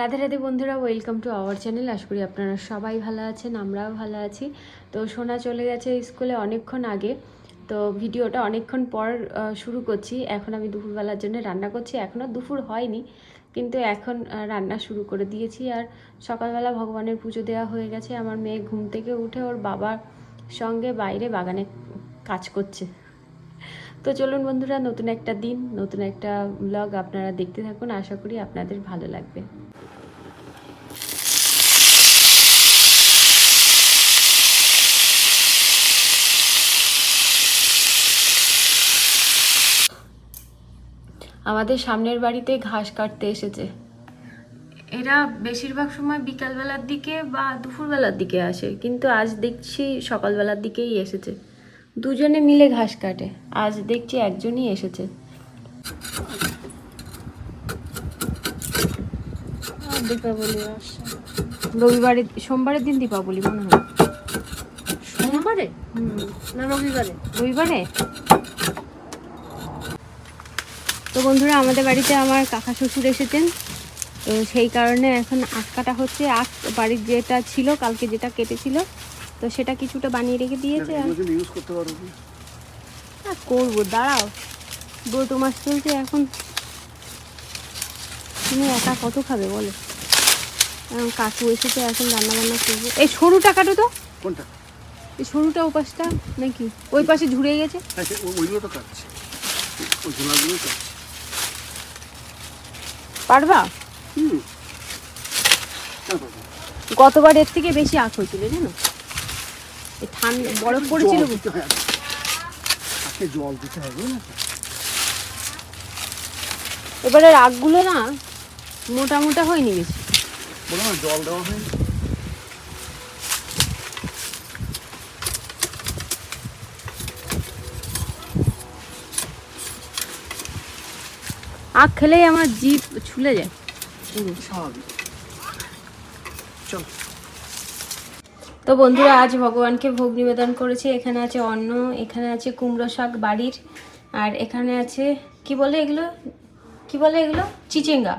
রাধে রাধে বন্ধুরা welcome to our channel আশা করি আপনারা সবাই ভালো আছেন, আমরাও ভালো আছি। তো সোনা চলে গেছে স্কুলে অনেকক্ষণ আগে। তো ভিডিওটা অনেকক্ষণ পর শুরু করছি। এখন আমি দুপুরবেলার জন্য রান্না করছি। এখনও দুপুর হয়নি, কিন্তু এখন রান্না শুরু করে দিয়েছি। আর সকালবেলা ভগবানের পুজো দেওয়া হয়ে গেছে। আমার মেয়ে ঘুম থেকে উঠে ওর বাবার সঙ্গে বাইরে বাগানে কাজ করছে। তো চলুন বন্ধুরা, নতুন একটা দিন, নতুন একটা ব্লগ আপনারা দেখতে থাকুন। আশা করি আপনাদের ভালো লাগবে। আমাদের সামনের বাড়িতে ঘাস কাটতে এসেছে। এরা বেশিরভাগ সময় বিকালবেলার দিকে বা দুপুরবেলার দিকে আসে, কিন্তু আজ দেখছি সকালবেলার দিকেই এসেছে। দুজনে মিলে ঘাস কাটে। আজ দেখছি একজনই এসেছে। দীপাবলি রবিবারে সোমবারের দিন দীপাবলি মনে হয়। সোমবারে? না রবিবারে। রবিবারে? তো বন্ধুরা আমাদের বাড়িতে আমার কাকা শ্বশুর এসেছেন। তো সেই কারণে এখন আখ কাটা হচ্ছে। আখ বাড়ির যেটা ছিল কালকে যেটা কেটেছিল তো সেটা কিছুটা বানিয়ে রেখে দিয়েছে ইউজ করতে করব দাঁড়াও। দুটো মাস চলছে এখন তুমি একা কত খাবে বলো? এখন কাকু এসেছে এখন রান্না বান্না করব। এই সরুটা কাটো তো? কোনটা? এই সরুটা ওপাশটা নাকি? ওই পাশে ঝুড়ে গেছে? হ্যাঁ সে ও- ওইগুলো তো কাটছে। ওই ঝোলাগুলো কাটছে। পারবা? হুম? গতবার এর থেকে বেশি আখ হয়েছিল জানো? ঠান্ডা বরফ পড়েছিল জল দিতে হয় হবে। না এবারে আখগুলো না মোটা মোটা হয়নি বেশি। বলো না জল দেওয়া হয় আখ খেলেই আমার জিভ ছুলে যায়। পুরো স্বাভাবিক। চল। তো বন্ধুরা আজ ভগবানকে ভোগ নিবেদন করেছি। এখানে আছে অন্ন এখানে আছে কুমড়ো শাক বাড়ির আর এখানে আছে কি বলে এগুলো? কি বলে এগুলো? চিচিঙ্গা।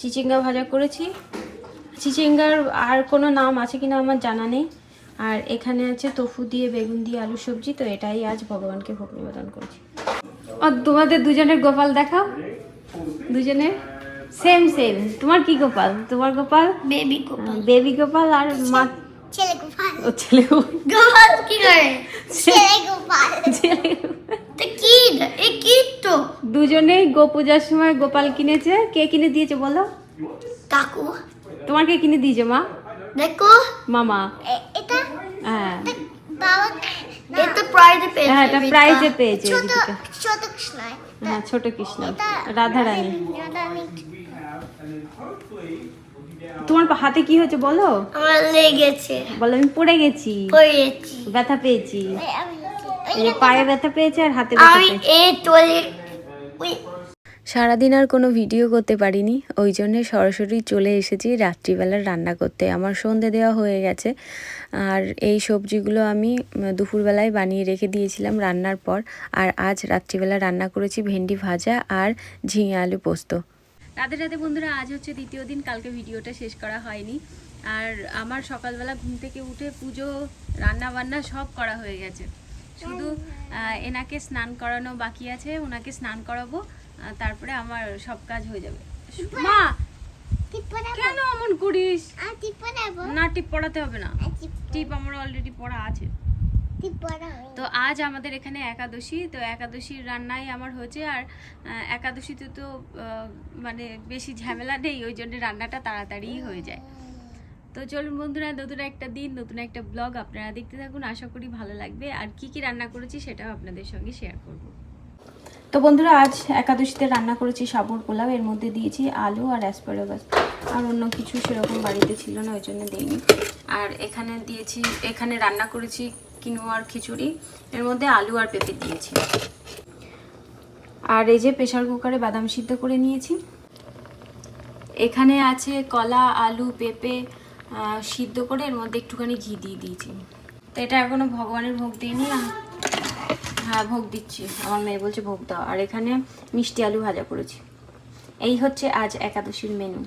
চিচিঙ্গা ভাজা করেছি। চিচিঙ্গার আর কোনো নাম আছে কিনা আমার জানা নেই। আর এখানে আছে তফু দিয়ে বেগুন দিয়ে আলু সবজি তো এটাই আজ ভগবানকে ভোগ নিবেদন করেছি। আর তোমাদের দুজনের গোপাল দেখাও। দুজনের সেম সেম তোমার কি গোপাল? তোমার গোপাল? বেবি গোপাল। বেবি গোপাল আর মা ছেলে গোপাল। ও ছেলে গোপাল? কি করে ছেলে গোপাল। ছেলে তো কি এ কি তো? দুজনেই গো পূজার সময় গোপাল কিনেছে। কে কিনে দিয়েছে বলো? কাকু। তোমার কে কিনে দিয়েছে মা? দেখো। মামা। এটা? হ্যাঁ। বাবা এটা প্রাইজে পেয়েছে হ্যাঁ এটা প্রাইজে পেয়েছে ছোট ছোট কৃষ্ণ। হ্যাঁ ছোট কৃষ্ণ। রাধা রানী রাধারানী। তোমার হাতে কি হয়েছে বলো? আমার লেগেছে। বলো আমি পড়ে গেছি। পড়েছি। ব্যথা পেয়েছি। পায়ে ব্যথা পেয়েছে আর হাতে ব্যথা পেয়েছে। এই তোলে সারাদিন আর কোনো ভিডিও করতে পারিনি ওই জন্যে সরাসরি চলে এসেছি রাত্রিবেলার রান্না করতে। আমার সন্ধে দেওয়া হয়ে গেছে আর এই সবজিগুলো আমি দুপুরবেলায় বানিয়ে রেখে দিয়েছিলাম রান্নার পর। আর আজ রাত্রিবেলা রান্না করেছি ভেন্ডি ভাজা আর ঝিঙে আলু পোস্ত। রাধে রাধে বন্ধুরা আজ হচ্ছে দ্বিতীয় দিন কালকে ভিডিওটা শেষ করা হয়নি। আর আমার সকালবেলা ঘুম থেকে উঠে পুজো রান্না বান্না সব করা হয়ে গেছে। শুধু এনাকে স্নান করানো বাকি আছে ওনাকে স্নান করাবো তারপরে আমার সব কাজ হয়ে যাবে। মা! কেন এমন করিস? না টিপ পড়াতে হবে না। টিপ আমার অলরেডি পড়া আছে। তো আজ আমাদের এখানে একাদশী, তো একাদশীর রান্নাই আমার হয়েছে আর একাদশীতে তো মানে বেশি ঝামেলা নেই, ওই জন্য রান্নাটা তাড়াতাড়িই হয়ে যায়। তো চলুন বন্ধুরা, নতুন একটা দিন, নতুন একটা ব্লগ আপনারা দেখতে থাকুন, আশা করি ভালো লাগবে। আর কি কি রান্না করেছি সেটাও আপনাদের সঙ্গে শেয়ার করব। তো বন্ধুরা, আজ একাদশীতে রান্না করেছি সাবুর পোলাও, এর মধ্যে দিয়েছি আলু আর অ্যাসপারাগাস আর অন্য কিছু সেরকম বাড়িতে ছিল না, ওই জন্য দিইনি। আর এখানে দিয়েছি, এখানে রান্না করেছি কিনোয়ার খিচুড়ি, এর মধ্যে আলু আর পেঁপে দিয়েছি। আর এই যে প্রেশার কুকারে বাদাম সিদ্ধ করে নিয়েছি। এখানে আছে কলা, আলু, পেঁপে সিদ্ধ করে এর মধ্যে একটুখানি ঘি দিয়ে দিয়েছি। তো এটা এখনও ভগবানের ভোগ দিইনি হ্যাঁ ভোগ দিচ্ছি। আমার মেয়ে বলছে ভোগ দাও। আর এখানে মিষ্টি আলু ভাজা করেছি। এই হচ্ছে আজ একাদশীর মেনু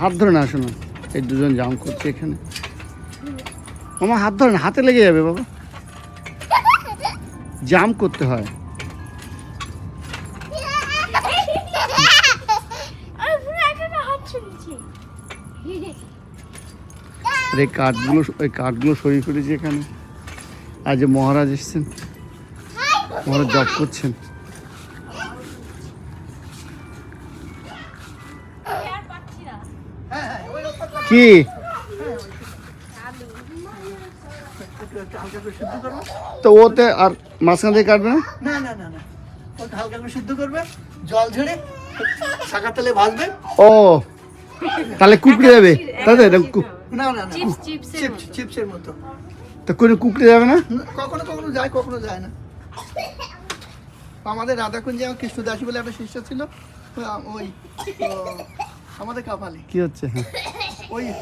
হাত ধরে না শোনো, এই দুজন জাম করছে এখানে। মামা হাত ধরে না হাতে লেগে যাবে বাবা। জাম করতে হয়। আর এই কাঠগুলো ওই কাঠগুলো সই করেছি এখানে। আজ যে মহারাজ এসছেন মহারাজ জব করছেন। কি? তো ওতে আর মাঝখান থেকে কাটবে না? না না না না। ওটা হালকা করে সিদ্ধ করবে। জল ঝরে শাকা তেলে ভাজবে। ও তাহলে কুকড়ে যাবে। তাই তো এটা কু- না না না। চিপস চিপসের মতো। তো কোনো কুকড়ে যাবে না? কখনো কখনো যায় কখনো যায় না। আমাদের রাধাকুঞ্জে আমার কৃষ্ণদাসী বলে একটা শিষ্য ছিল। ওই আমাদের কাপালি। কি হচ্ছে? হ্যাঁ ওই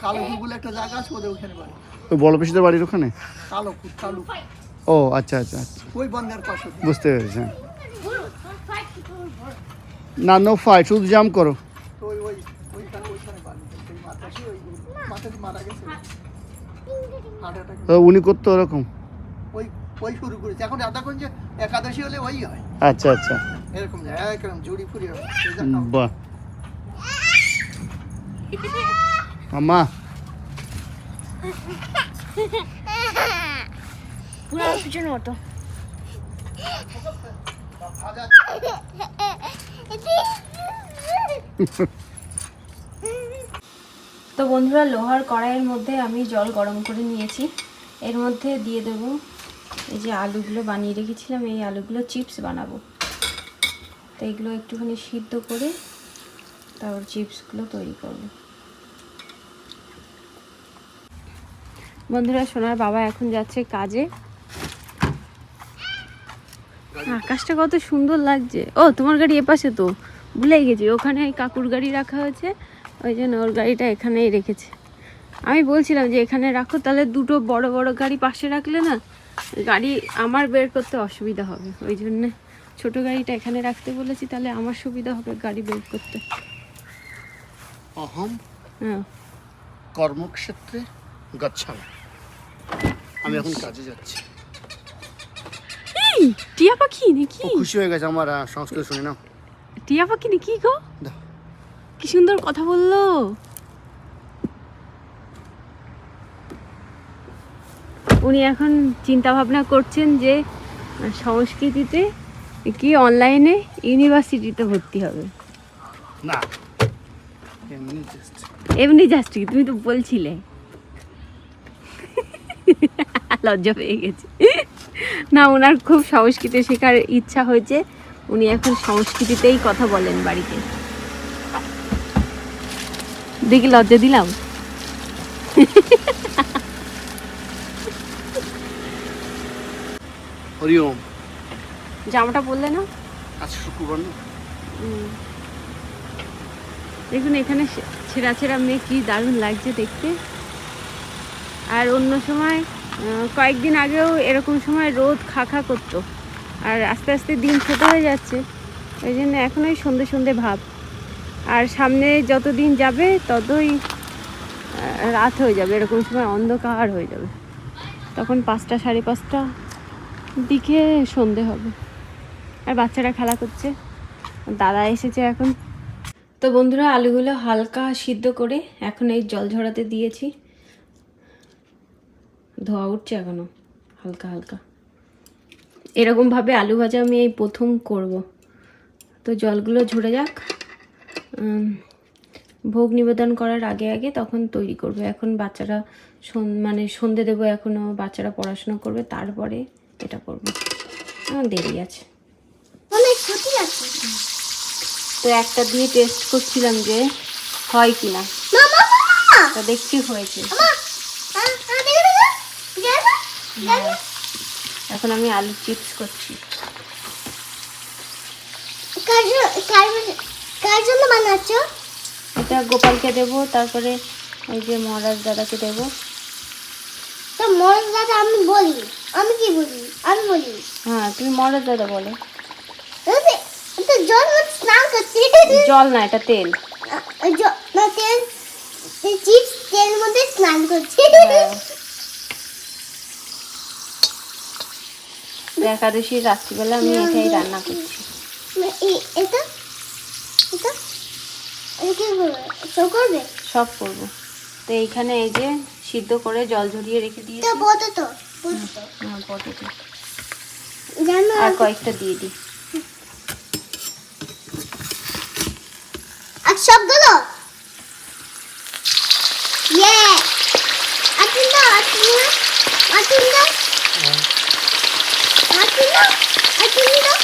কালো একটা জায়গা আছে ওদের ওখানে বাড়ি ওই বড় পিসিদের বাড়ির ওখানে? ও আচ্ছা আচ্ছা আচ্ছা। ওই বন্ধার পাশে। বুঝতে পেরেছি হ্যাঁ। না নো ফাইট শুধু জাম করো। উনি করতো ওরকম? ওই ওই শুরু করেছে। এখন রাধাকুঞ্জে একাদশী হলে ওই হয়। আচ্ছা আচ্ছা। এরকম একরকম জুড়ি হয় বাহ। মামা পুরো পিছনে মতো। তো বন্ধুরা, লোহার কড়াইয়ের মধ্যে আমি জল গরম করে নিয়েছি। এর মধ্যে দিয়ে দেব এই যে আলুগুলো, বানিয়ে রেখেছিলাম। এই আলুগুলো চিপস বানাবো। তো এগুলো একটুখানি সিদ্ধ করে তারপর চিপসগুলো তৈরি করব। বন্ধুরা সোনার বাবা এখন যাচ্ছে কাজে। আকাশটা কত সুন্দর লাগছে। ও তোমার গাড়ি এপাশে তো। ভুলে গেছি ওখানে কাকুর গাড়ি রাখা হয়েছে। ওই জন্য ওর গাড়িটা এখানেই রেখেছে। আমি বলছিলাম যে এখানে রাখো তাহলে দুটো বড় বড় গাড়ি পাশে রাখলে না গাড়ি আমার বের করতে অসুবিধা হবে। ওই জন্যে ছোট গাড়িটা এখানে রাখতে বলেছি তাহলে আমার সুবিধা হবে গাড়ি বের করতে। অহম হ্যাঁ। কর্মক্ষেত্রে গচ্ছামি আমি এখন কাজে যাচ্ছি। এই, টিয়া পাখি নাকি? ও খুশি হয়ে গেছে আমার আহ, সংস্কৃত শুনে না টিয়া পাখি নাকি গো? দাও। কি সুন্দর কথা বলল। উনি এখন চিন্তা ভাবনা করছেন যে আহ, সংস্কৃতিতে কি অনলাইনে ইউনিভার্সিটিতে ভর্তি হবে। না এমনি just। এমনি জাস্ট কি? তুমি তো বলছিলে। লজ্জা পেয়ে গেছে। না ওনার খুব সংস্কৃত শেখার ইচ্ছা হয়েছে। উনি এখন সংস্কৃতিতেই কথা বলেন বাড়িতে। দেখি লজ্জা দিলাম? হরি ওম জামাটা বললে না? আজ শুক্রবার না? দেখুন এখানে ছেঁড়া ছেঁড়া মেয়ে কি দারুণ লাগছে দেখতে। আর অন্য সময় কয়েকদিন আগেও এরকম সময় রোদ খা খা করতো। আর আস্তে আস্তে দিন ছোট হয়ে যাচ্ছে। ওই জন্য এখন ওই সন্ধে সন্ধে ভাব। আর সামনে যত দিন যাবে, ততই রাত হয়ে যাবে। এরকম সময় অন্ধকার হয়ে যাবে। তখন পাঁচটা, সাড়ে পাঁচটা দিকে সন্ধে হবে। আর বাচ্চারা খেলা করছে। দাদা এসেছে এখন। তো বন্ধুরা, আলুগুলো হালকা সিদ্ধ করে এখন এই জল ঝরাতে দিয়েছি। ধোয়া উঠছে এখনও হালকা হালকা। এরকমভাবে আলু ভাজা আমি এই প্রথম করব। তো জলগুলো ঝরে যাক। ভোগ নিবেদন করার আগে আগে তখন তৈরি করবে। এখন বাচ্চারা মানে সন্ধে দেবো এখনও বাচ্চারা পড়াশোনা করবে তারপরে এটা করব। দেরি আছে। অনেক ক্ষতি আছে। তো একটা দিয়ে টেস্ট করছিলাম যে হয় কিনা। দেখছি হয়েছে মামা আ, আ, দেখো দেখো দেখো দেখো এখন আমি আলু চিপস করছি। কার জন্য- বানাচ্ছ? এটা গোপালকে দেব তারপরে ওই যে মহারাজ দাদাকে দেব। তো মন দাদা আমি বলি আমি কি বলি? আমি বলি। হ্যাঁ তুমি মহারাজ দাদা বলো। জল স্নান করছি জল না এটা তেল। না তেল চিপস তেল মধ্যে স্নান করছি। একাদশীর রাত্রিবেলা আমি এটাই রান্না করছি। এই- এটা? এটা? এটা কি করবে করবে? সব করব। তো এইখানে এই যে সিদ্ধ করে জল ঝরিয়ে রেখে দিয়েছি। হ্যাঁ, আর কয়েকটা দিয়ে দিই। আর সবগুলো? দাও দাও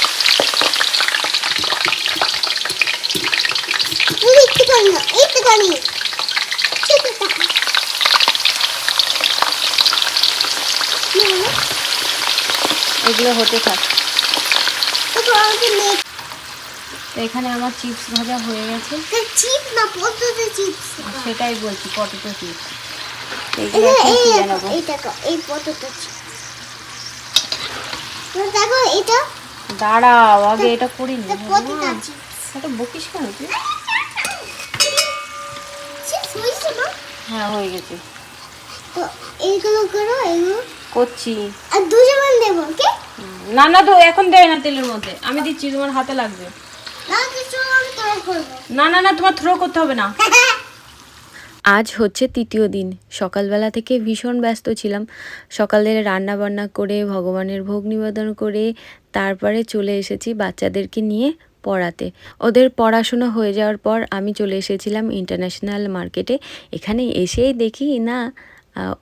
একটুখানি এগুলো হতে থাক। এখানে আমার চিপস ভাজা হয়ে গেছে। চিপ না চিপস। সেটাই বলছি পটেটো চিপস। এই এইগুলো এই পদ্ধতি চিপস। দেখো এটা। দাঁড়াও আগে এটা করিনি। এটা এটা বকিস কেন তুই? না হ্যাঁ হয়ে গেছে। তো এইগুলো করো এগুলো করছি। আর দুজন দেবো ওকে? না না তো এখন দেয় না তেলের মধ্যে। আমি দিচ্ছি তোমার হাতে লাগবে। না কিছু আমি ট্রাই করব। না না না তোমার থ্রো করতে হবে না। আজ হচ্ছে তৃতীয় দিন। সকালবেলা থেকে ভীষণ ব্যস্ত ছিলাম। সকালে রান্না বান্না করে, ভগবানের ভোগ নিবেদন করে, তারপরে চলে এসেছি বাচ্চাদেরকে নিয়ে পড়াতে। ওদের পড়াশুনো হয়ে যাওয়ার পর আমি চলে এসেছিলাম ইন্টারন্যাশনাল মার্কেটে। এখানে এসেই দেখি, না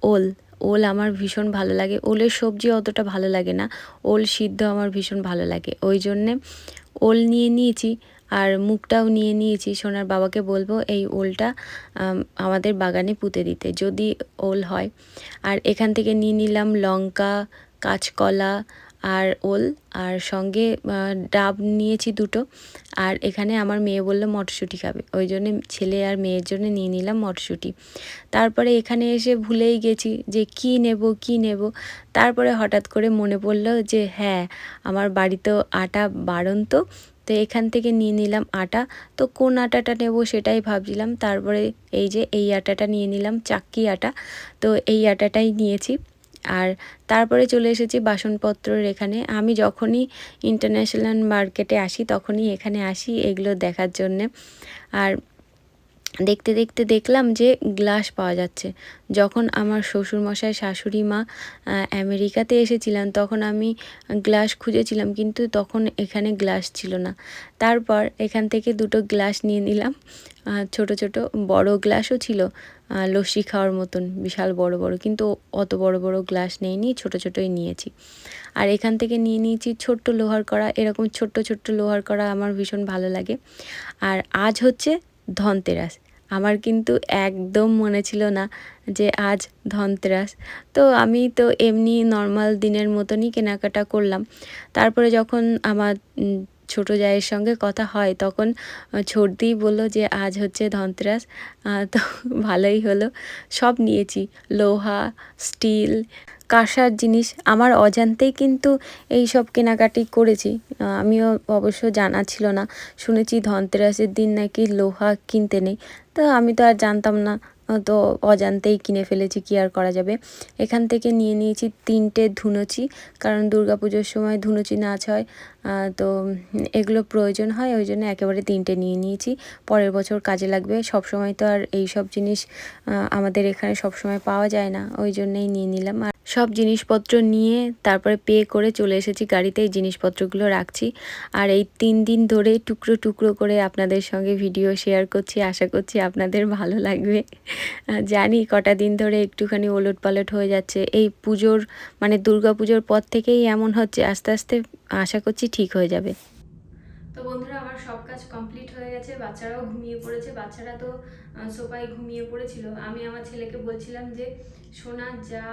ওল। ওল আমার ভীষণ ভালো লাগে। ওলের সবজি অতটা ভালো লাগে না। ওল সিদ্ধ আমার ভীষণ ভালো লাগে। ওই জন্যে ওল নিয়ে নিয়েছি। আর মুখটাও নিয়ে নিয়েছি। সোনার বাবাকে বলব, এই ওলটা আমাদের বাগানে পুঁতে দিতে, যদি ওল হয়। আর এখান থেকে নিয়ে নিলাম লঙ্কা, কাঁচকলা আর ওল। আর সঙ্গে ডাব নিয়েছি দুটো। আর এখানে আমার মেয়ে বলল মটরশুঁটি খাবে। ওই জন্যে ছেলে আর মেয়ের জন্য নিয়ে নিলাম মটরশুঁটি। তারপরে এখানে এসে ভুলেই গেছি যে কি নেব কি নেব। তারপরে হঠাৎ করে মনে পড়ল যে হ্যাঁ আমার বাড়িতেও আটা বাড়ন্ত। তো এখান থেকে নিয়ে নিলাম আটা। তো কোন আটাটা নেব সেটাই ভাবছিলাম। তারপরে এই যে এই আটাটা নিয়ে নিলাম, চাক্কি আটা। তো এই আটাটাই নিয়েছি। আর তারপরে চলে এসেছি বাসনপত্রর এখানে। আমি যখনই ইন্টারন্যাশনাল মার্কেটে আসি, তখনই এখানে আসি এগুলো দেখার জন্যে। আর দেখতে দেখতে দেখলাম যে গ্লাস পাওয়া যাচ্ছে। যখন আমার শ্বশুরমশাই, শাশুড়ি মা আমেরিকাতে এসেছিলেন, তখন আমি গ্লাস খুঁজেছিলাম, কিন্তু তখন এখানে গ্লাস ছিল না। তারপর এখান থেকে দুটো গ্লাস নিয়ে নিলাম। ছোট ছোট, বড় গ্লাসও ছিল লস্যি খাওয়ার মতন, বিশাল বড় বড়, কিন্তু অত বড় বড় গ্লাস নেই নেইনি, ছোট ছোটই নিয়েছি। আর এখান থেকে নিয়ে নিয়েছি ছোট্ট লোহার কড়া, এরকম ছোট্ট ছোট্ট লোহার কড়া আমার ভীষণ ভালো লাগে। আর আজ হচ্ছে ধনতেরাস। আমার কিন্তু একদম মনে ছিল না যে আজ ধনতেরাস। তো আমি তো এমনি নর্মাল দিনের মতনই কেনাকাটা করলাম। তারপরে যখন আমার ছোট জায়ের সঙ্গে কথা হয়, তখন ছর্দি বলল যে, আজ হচ্ছে ধনতেরাস। তো ভালোই হলো। সব নিয়েছি। লোহা, স্টিল, কাঁসার জিনিস, আমার অজান্তেই কিন্তু এই সব কেনাকাটি করেছি। আমিও অবশ্য জানা ছিল না। শুনেছি ধনতেরাসের দিন নাকি লোহা কিনতে নেই। তো আমি তো আর জানতাম না তো অজান্তেই কিনে ফেলেছি, কি আর করা যাবে? এখান থেকে নিয়ে নিয়েছি তিনটে ধুনুচি, কারণ দুর্গাপুজোর সময় ধুনুচি নাচ হয় তো এগুলো প্রয়োজন হয়, ওই জন্য একেবারে তিনটে নিয়ে নিয়েছি। পরের বছর কাজে লাগবে সব সময় তো আর এই সব জিনিস আমাদের এখানে সব সময় পাওয়া যায় না, ওই জন্যই নিয়ে নিলাম। আর সব জিনিসপত্র নিয়ে তারপরে পে করে চলে এসেছি গাড়িতে, এই জিনিসপত্রগুলো রাখছি। আর এই তিন দিন ধরে টুকরো টুকরো করে আপনাদের সঙ্গে ভিডিও শেয়ার করছি, আশা করছি আপনাদের ভালো লাগবে। জানি কটা দিন ধরে একটুখানি ওলট পালট হয়ে যাচ্ছে। এই পুজোর মানে দুর্গা পুজোর পর থেকেই এমন হচ্ছে, আস্তে আস্তে আশা করছি ঠিক হয়ে যাবে। তো বন্ধুরা, আমার সব কাজ কমপ্লিট হয়ে গেছে, বাচ্চারাও ঘুমিয়ে পড়েছে। বাচ্চারা তো সোফায় ঘুমিয়ে পড়েছিল। আমি আমার ছেলেকে বলছিলাম যে, সোনা, যা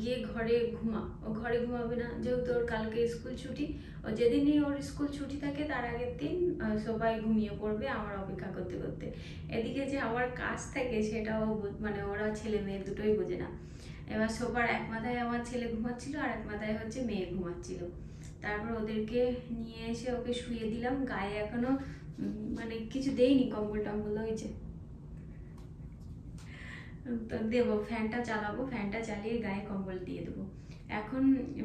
গিয়ে ঘরে ঘুমা। ও ঘরে ঘুমাবে না। যেহেতু ওর কালকে স্কুল ছুটি, ও যেদিনই ওর স্কুল ছুটি থাকে, তার আগের দিন সবাই ঘুমিয়ে পড়বে আমার অপেক্ষা করতে করতে। এদিকে যে আমার কাজ থাকে সেটাও মানে ওরা ছেলে মেয়ে দুটোই বোঝে না। এবার সোফার এক মাথায় আমার ছেলে ঘুমাচ্ছিল, আর এক মাথায় হচ্ছে মেয়ে ঘুমাচ্ছিল। তারপর ওদেরকে নিয়ে এসে ওকে শুয়ে দিলাম। গায়ে এখনও মানে কিছু দেইনি কম্বল টম্বল হয়েছে। দেবো, ফ্যানটা চালাবো, ফ্যানটা চালিয়ে গায়ে কম্বল দিয়ে দেবো। এখন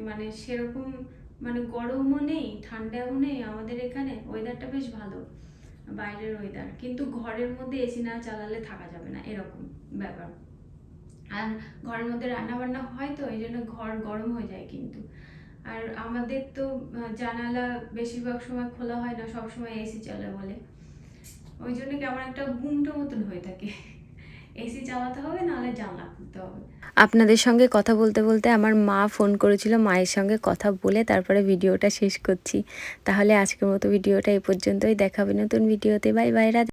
মানে সেরকম মানে গরমও নেই, ঠান্ডাও নেই আমাদের এখানে ওয়েদারটা বেশ ভালো, বাইরের ওয়েদার কিন্তু ঘরের মধ্যে এসি না চালালে থাকা যাবে না, এরকম ব্যাপার। আর ঘরের মধ্যে রান্না বান্না হয় তো, এই জন্য ঘর গরম হয়ে যায় কিন্তু। আর আমাদের তো জানালা বেশিরভাগ সময় খোলা হয় না সব সময় এসি চলে বলে। ওই জন্য কেমন একটা গুমটো মতন হয়ে থাকে। এসি চালাতে হবে, নাহলে জানলা খুলতে হবে। আপনাদের সঙ্গে কথা বলতে বলতে আমার মা ফোন করেছিল, মায়ের সঙ্গে কথা বলে তারপরে ভিডিওটা শেষ করছি। তাহলে আজকের মতো ভিডিওটা এই পর্যন্তই দেখাবে নতুন ভিডিওতে। Bye bye